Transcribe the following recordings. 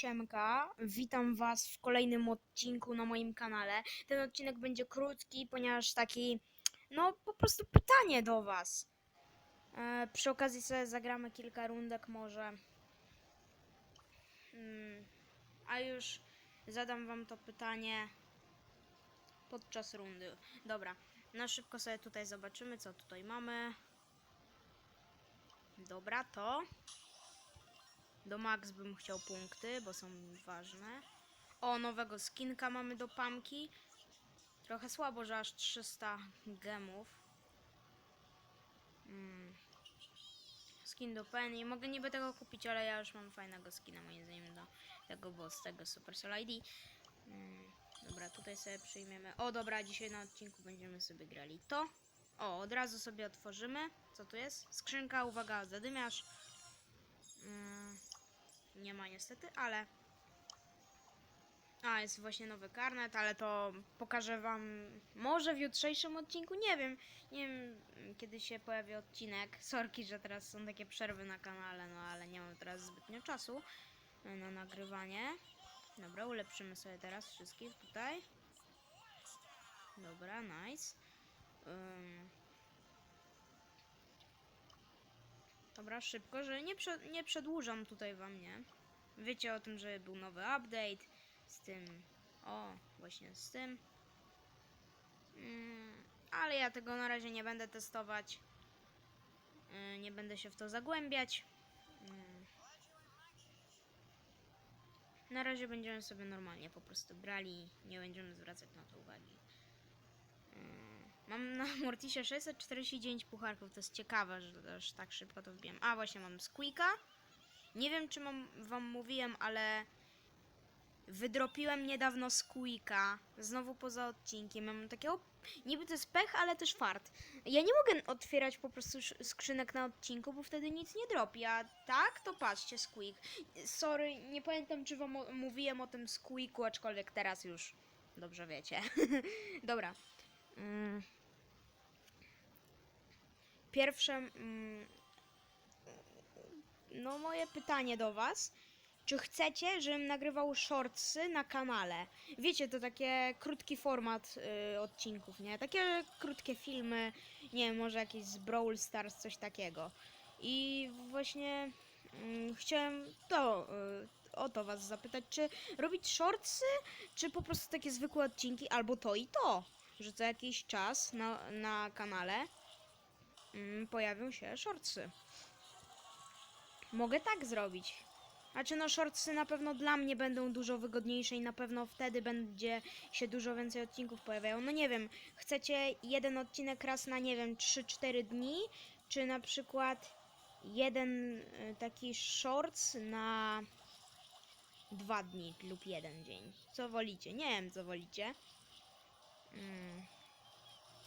Siemka, witam was w kolejnym odcinku na moim kanale. Ten odcinek będzie krótki, ponieważ taki, no po prostu pytanie do was. E, przy okazji sobie zagramy kilka rundek może. Mm, a już zadam wam to pytanie podczas rundy. Dobra, na szybko sobie tutaj zobaczymy, co tutaj mamy. Dobra, to. Do max bym chciał punkty, bo są ważne. O, nowego skinka mamy do pamki. Trochę słabo, że aż 300 gemów. Mm. Skin do Penny. Mogę niby tego kupić, ale ja już mam fajnego skina moim zdaniem do tego, bo z tego Supercell ID. Mm. Dobra, tutaj sobie przyjmiemy. O, dobra, dzisiaj na odcinku będziemy sobie grali to. O, od razu sobie otworzymy. Co tu jest? Skrzynka, uwaga, zadymiarz. Mm, nie ma niestety, ale. A, jest właśnie nowy karnet, ale to pokażę wam może w jutrzejszym odcinku. Nie wiem, nie wiem kiedy się pojawi odcinek. Sorki, że teraz są takie przerwy na kanale, no ale nie mam teraz zbytnio czasu na nagrywanie. Dobra, ulepszymy sobie teraz wszystkich tutaj. Dobra, nice. Ym. Dobra, szybko, że nie, prze, nie przedłużam tutaj wam, nie? Wiecie o tym, że był nowy update z tym. O, właśnie z tym. Mm, ale ja tego na razie nie będę testować. Yy, nie będę się w to zagłębiać. Mm. Na razie będziemy sobie normalnie po prostu brali. Nie będziemy zwracać na to uwagi. Mam na Mortisie 649 pucharków. To jest ciekawe, że też tak szybko to wbiłem. A właśnie mam Squeaka. Nie wiem, czy mam, wam mówiłem, ale wydropiłem niedawno Squeaka. Znowu poza odcinkiem. Mam takiego. Niby to jest pech, ale też fart. Ja nie mogę otwierać po prostu skrzynek na odcinku, bo wtedy nic nie dropi. A tak, to patrzcie, Squeak. Sorry, nie pamiętam, czy wam mówiłem o tym Squeaku, aczkolwiek teraz już dobrze wiecie. Dobra. Mm. Pierwsze. Mm, no, moje pytanie do Was. Czy chcecie, żebym nagrywał shortsy na kanale? Wiecie, to takie krótki format y, odcinków, nie? Takie krótkie filmy, nie wiem, może jakieś z Brawl Stars, coś takiego. I właśnie mm, chciałem to, y, o to Was zapytać, czy robić shortsy, czy po prostu takie zwykłe odcinki, albo to i to, że co jakiś czas na, na kanale pojawią się shortsy. Mogę tak zrobić. Znaczy no shortsy na pewno dla mnie będą dużo wygodniejsze i na pewno wtedy będzie się dużo więcej odcinków pojawiało. No nie wiem, chcecie jeden odcinek raz na nie wiem 3-4 dni, czy na przykład jeden y, taki shorts na dwa dni lub jeden dzień. Co wolicie? Nie wiem co wolicie. Mm.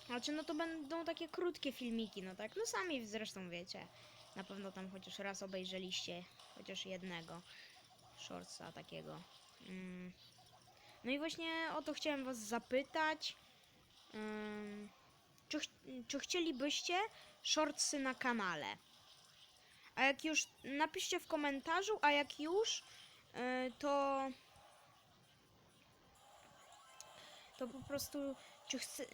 Znaczy no to będą takie krótkie filmiki, no tak? No sami zresztą wiecie. Na pewno tam chociaż raz obejrzeliście chociaż jednego shortsa takiego. Mm. No i właśnie o to chciałem was zapytać. Czy, ch- czy chcielibyście shortsy na kanale? A jak już, napiszcie w komentarzu, a jak już, y, to to po prostu, czy chcę,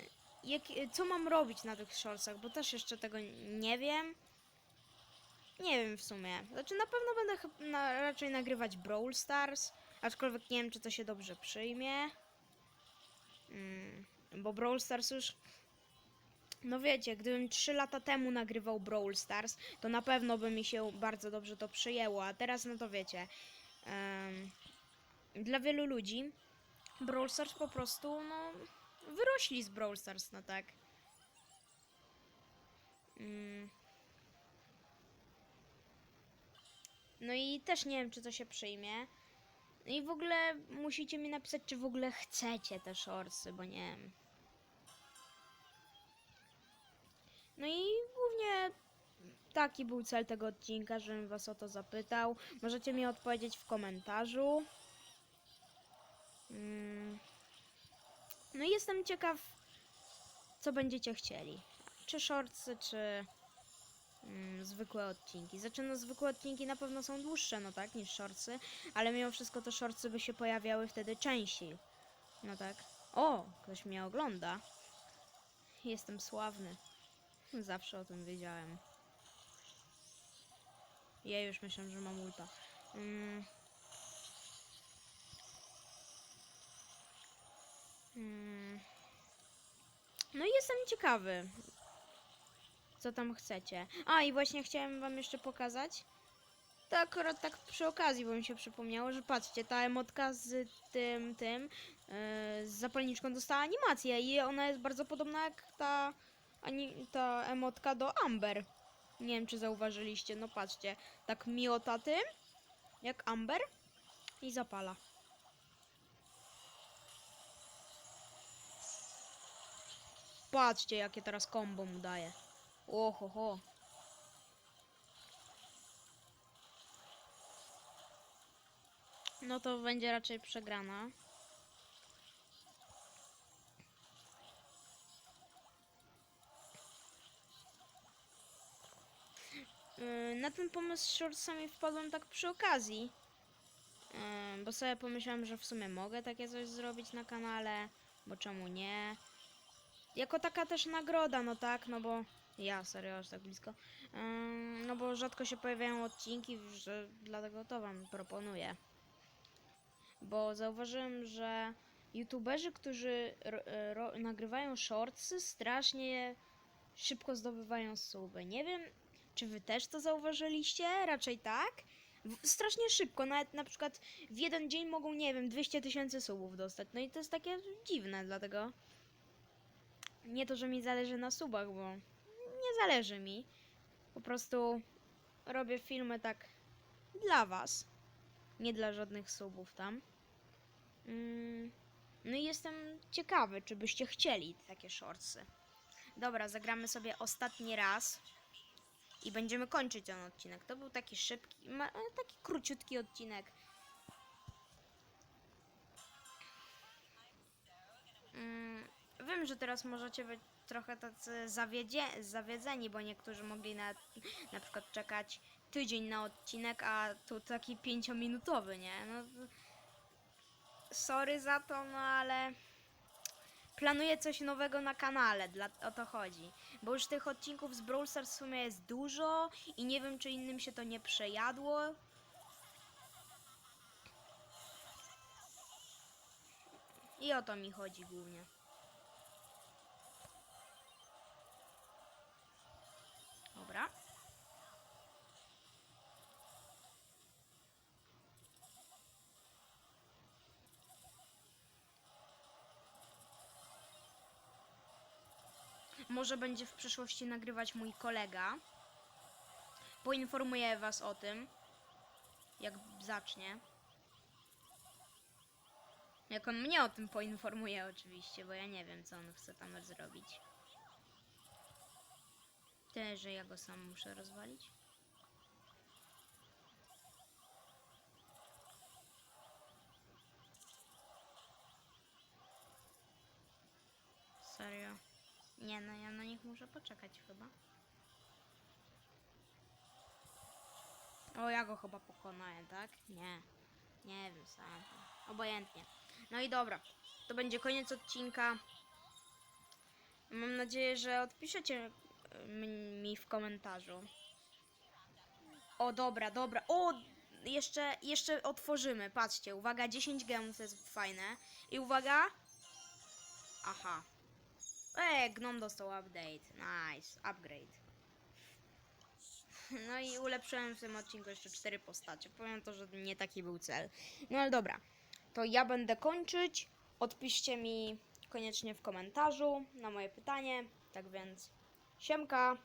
jak, co mam robić na tych shortsach, bo też jeszcze tego nie wiem. Nie wiem w sumie. Znaczy na pewno będę na, raczej nagrywać Brawl Stars, aczkolwiek nie wiem czy to się dobrze przyjmie. Mm, bo Brawl Stars już no wiecie, gdybym 3 lata temu nagrywał Brawl Stars, to na pewno by mi się bardzo dobrze to przyjęło, a teraz no to wiecie. em, dla wielu ludzi Brawl Stars po prostu, no, wyrośli z Brawl Stars, no tak. Mm. No i też nie wiem, czy to się przyjmie. No I w ogóle musicie mi napisać, czy w ogóle chcecie te shortsy, bo nie wiem. No i głównie taki był cel tego odcinka, żebym was o to zapytał. Możecie mi odpowiedzieć w komentarzu. Mm. No i jestem ciekaw, co będziecie chcieli. Czy shortsy, czy mm, zwykłe odcinki. Znaczy, no zwykłe odcinki na pewno są dłuższe, no tak, niż shortsy, ale mimo wszystko te shortsy by się pojawiały wtedy częściej. No tak. O, ktoś mnie ogląda. Jestem sławny. Zawsze o tym wiedziałem. Ja już myślę, że mam ulta. Mm. No i jestem ciekawy, co tam chcecie. A i właśnie chciałem wam jeszcze pokazać. To akurat tak przy okazji, bo mi się przypomniało, że patrzcie, ta emotka z tym, tym, yy, z zapalniczką dostała animację i ona jest bardzo podobna jak ta, ani, ta emotka do Amber. Nie wiem, czy zauważyliście, no patrzcie, tak miota tym, jak Amber i zapala. Patrzcie, jakie teraz kombo mu daje. Ohoho. No to będzie raczej przegrana. Yy, Na ten pomysł z shortsami wpadłem tak przy okazji. Yy, Bo sobie pomyślałem, że w sumie mogę takie coś zrobić na kanale, bo czemu nie? Jako taka też nagroda, no tak, no bo ja serio aż tak blisko. No bo rzadko się pojawiają odcinki, że dlatego to wam proponuję. Bo zauważyłem, że youtuberzy, którzy e, nagrywają shortsy, strasznie szybko zdobywają suby. Nie wiem, czy wy też to zauważyliście? Raczej tak. W- Strasznie szybko, nawet na przykład w jeden dzień mogą, nie wiem, 200 tysięcy subów dostać. No i to jest takie dziwne, dlatego nie to, że mi zależy na subach, bo nie zależy mi. Po prostu robię filmy tak dla was. Nie dla żadnych subów tam. Mm, No i jestem ciekawy, czy byście chcieli takie shortsy. Dobra, zagramy sobie ostatni raz. I będziemy kończyć ten odcinek. To był taki szybki, taki króciutki odcinek. Mm, wiem, że teraz możecie być trochę tacy zawiedzie, zawiedzeni, bo niektórzy mogli na, na przykład czekać tydzień na odcinek, a tu taki pięciominutowy, nie? No, sorry za to, no ale planuję coś nowego na kanale, dla, o to chodzi. Bo już tych odcinków z Brawl Stars w sumie jest dużo i nie wiem, czy innym się to nie przejadło. I o to mi chodzi głównie. Może będzie w przyszłości nagrywać mój kolega. Poinformuję was o tym, jak zacznie. Jak on mnie o tym poinformuje oczywiście, bo ja nie wiem, co on chce tam zrobić. Tyle, że ja go sam muszę rozwalić. Serio? Nie, no ja na nich muszę poczekać chyba. O, ja go chyba pokonałem, tak? Nie. Nie wiem sam. Obojętnie. No i dobra. To będzie koniec odcinka. Mam nadzieję, że odpiszecie m- mi w komentarzu. O, dobra, dobra. O, jeszcze, jeszcze otworzymy. Patrzcie, uwaga, 10 gemów to jest fajne. I uwaga. Aha. Eee, Gnom dostał update. Nice, upgrade. No i ulepszyłem w tym odcinku jeszcze cztery postacie. Powiem to, że nie taki był cel. No ale dobra. To ja będę kończyć. Odpiszcie mi koniecznie w komentarzu na moje pytanie. Tak więc, siemka.